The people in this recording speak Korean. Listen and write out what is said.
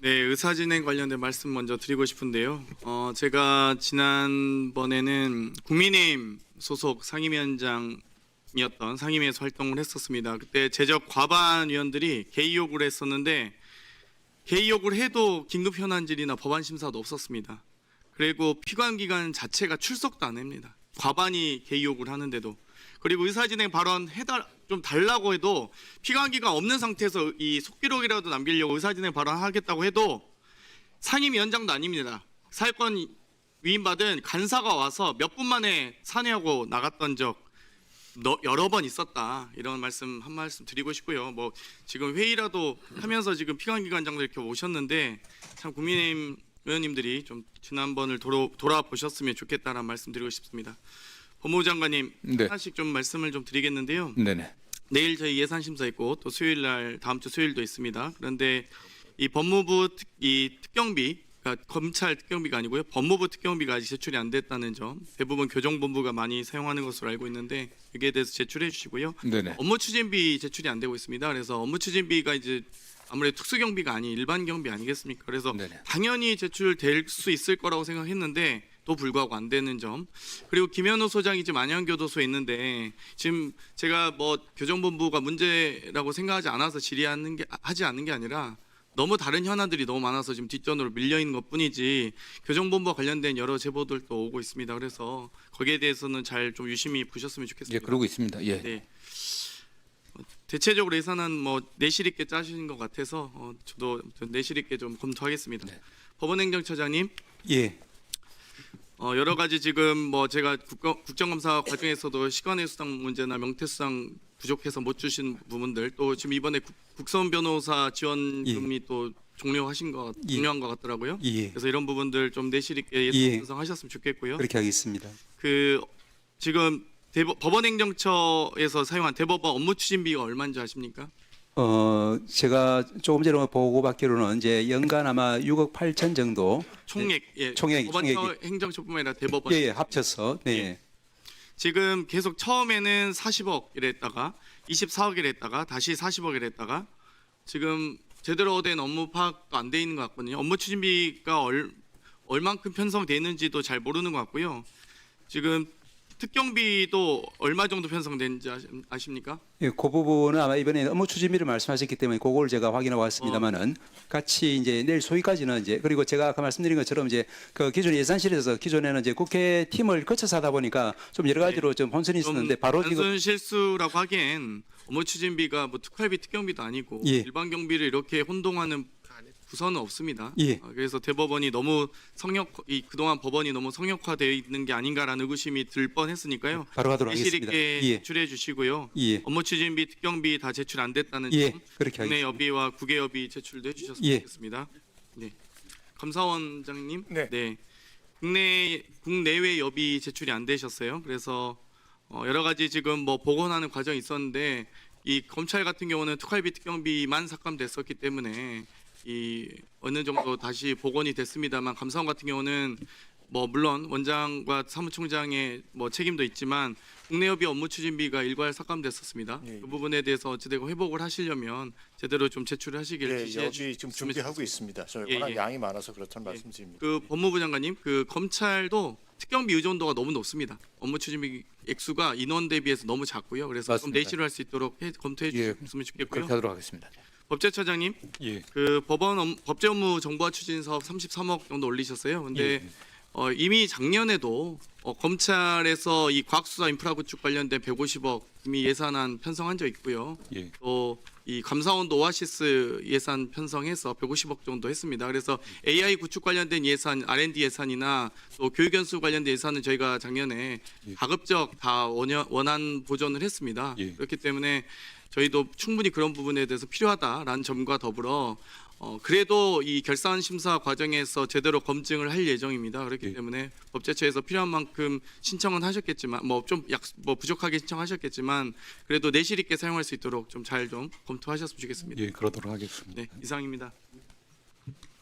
네, 의사진행 관련된 말씀 먼저 드리고 싶은데요. 어, 제가 지난번에는 국민의힘 소속 상임위원장이었던 상임위에서 활동을 했었습니다. 그때 제적 과반 위원들이 개의 요구를 했었는데 개의 요구를 해도 긴급 현안질이나 법안 심사도 없었습니다. 그리고 피감 기관 자체가 출석도 안 합니다. 과반이 개의 요구를 하는데도 그리고 의사진행 발언 해달 좀 달라고 해도 피감기가 없는 상태에서 이 속기록이라도 남기려고 의사진행 발언하겠다고 해도 상임위원장도 아닙니다. 사회권 위임받은 간사가 와서 몇 분 만에 산회하고 나갔던 적 너- 여러 번 있었다 이런 말씀 한 말씀 드리고 싶고요. 뭐 지금 회의라도 하면서 지금 피감기관장도 이렇게 오셨는데 참 국민의힘 의원님들이 좀 지난번을 돌아, 돌아보셨으면 좋겠다는 말씀 드리고 싶습니다. 법무부 장관님 네. 하나씩 좀 말씀을 좀 드리겠는데요. 네네. 내일 저희 예산 심사 있고 또 수요일 날 다음 주 수요일도 있습니다. 그런데 이 법무부 특, 이 특경비 그러니까 검찰 특경비가 아니고요. 법무부 특경비가 아직 제출이 안 됐다는 점 대부분 교정본부가 많이 사용하는 것으로 알고 있는데 여기에 대해서 제출해 주시고요. 네네. 업무 추진비 제출이 안 되고 있습니다. 그래서 업무 추진비가 이제 아무래도 특수 경비가 아닌 일반 경비 아니겠습니까? 그래서 네네. 당연히 제출될 수 있을 거라고 생각했는데 또 불구하고 안 되는 점 그리고 김현우 소장이 지금 안양교도소에 있는데 지금 제가 뭐 교정본부가 문제라고 생각하지 않아서 질의하는 게 하지 않는 게 아니라 너무 다른 현안들이 너무 많아서 지금 뒷전으로 밀려 있는 것뿐이지 교정본부와 관련된 여러 제보들도 오고 있습니다. 그래서 거기에 대해서는 잘 좀 유심히 보셨으면 예, 좋겠습니다. 그러고 있습니다. 예. 네. 어, 대체적으로 예산은 뭐 내실 있게 짜신 것 같아서 어, 저도 좀 내실 있게 좀 검토하겠습니다. 네. 법원행정처장님 예, 어, 여러 가지 지금 뭐 제가 국정, 국정 감사 과정에서도 시간의 수당 문제나 명태 수당 부족해서 못 주신 부분들 또 지금 이번에 국, 국선 변호사 지원금이 또 종료하신 것 예. 종료한 것 같더라고요. 예, 그래서 이런 부분들 좀 내실 있게 예. 편성하셨으면 좋겠고요. 그렇게 하겠습니다. 그 지금 대법, 법원 행정처에서 사용한 대법원 업무 추진비가 얼마인지 아십니까? 어, 제가 조금 전에 보고 받기로는 이제 연간 아마 6억 8천 정도, 총액 예. 총액, 법원처 총액이. 행정처뿐만 아니라 대법원 예, 예, 합쳐서, 네, 예. 지금 계속 처음에는 40억 이랬다가 24억 이랬다가 다시 40억 이랬다가 지금 제대로 된 업무 파악도 안 돼 있는 것 같거든요. 업무 추진비가 얼, 얼만큼 편성되는지도 잘 모르는 것 같고요. 지금 특경비도 얼마 정도 아시- 아십니까? 예, 그 부분은 아마 이번에 업무 추진비를 말씀하셨기 때문에 그걸 제가 확인하고 왔습니다만은 같이 이제 내일 소위까지는 이제 그리고 제가 아까 말씀드린 것처럼 이제 그 기존 예산실에서 기존에는 이제 국회 팀을 거쳐서 하다 보니까 좀 여러 가지로 좀 혼선이 있었는데 좀 바로 지금 단순 실수라고 하기엔 업무 추진비가 뭐 특활비 특경비도 아니고 예. 일반 경비를 이렇게 혼동하는 부서는 없습니다. 예. 어, 그래서 대법원이 너무 성역 이 그동안 법원이 너무 성역화되어 있는 게 아닌가라는 의구심이 들 뻔했으니까요. 바로 하도록 하겠습니다. 있게 예, 제출해 주시고요. 예, 업무 추진비 특경비 다 제출 안 됐다는 예, 점, 그렇게 국내 하겠습니다. 여비와 국외 여비 제출도 해주셨으면 예. 좋겠습니다. 네, 감사원장님. 네. 국내 국내외 여비 제출이 안 되셨어요. 그래서 어, 여러 가지 지금 뭐 복원하는 과정이 있었는데 이 검찰 같은 경우는 특활비 특경비만 삭감됐었기 때문에 이 어느 정도 다시 복원이 됐습니다만 감사원 같은 경우는 뭐 물론 원장과 사무총장의 뭐 책임도 있지만 국내여비 업무 추진비가 일괄 삭감됐었습니다. 예. 그 부분에 대해서 어찌되고 회복을 하시려면 제대로 좀 제출을 하시길 예, 지시해 여기 지금 주시면 준비하고 있습니다. 저희 예, 워낙 예. 양이 많아서 그렇다는 예. 말씀드립니다. 그 법무부 장관님, 그 검찰도 특경비 의존도가 너무 높습니다. 업무 추진비 액수가 인원 대비해서 너무 작고요. 그래서 좀 맞습니다. 내실을 할 수 있도록 해, 검토해 예, 주셨으면 좋겠고요. 그렇게 하도록 하겠습니다. 법제처장님, 예. 그 법원 업, 법제 업무 정보화 추진 사업 33억 정도 올리셨어요. 근데 예. 어, 이미 작년에도 어, 검찰에서 이 과학수사 인프라 구축 관련된 150억 이미 예산안 편성한 적 있고요. 예. 또 이 감사원도 오아시스 예산 편성해서 150억 정도 했습니다. 그래서 AI 구축 관련된 예산, R&D 예산이나 또 교육 연수 관련된 예산은 저희가 작년에 예. 가급적 다 원연, 원안 보전을 했습니다. 예. 그렇기 때문에 저희도 충분히 그런 부분에 대해서 필요하다라는 점과 더불어 어, 그래도 이 결산 심사 과정에서 제대로 검증을 할 예정입니다. 그렇기 예. 때문에 법제처에서 필요한 만큼 신청은 하셨겠지만 뭐좀약뭐 부족하게 신청하셨겠지만 그래도 내실 있게 사용할 수 있도록 좀 잘좀 검토하셨으면 좋겠습니다. 예, 그러도록 하겠습니다. 네, 이상입니다.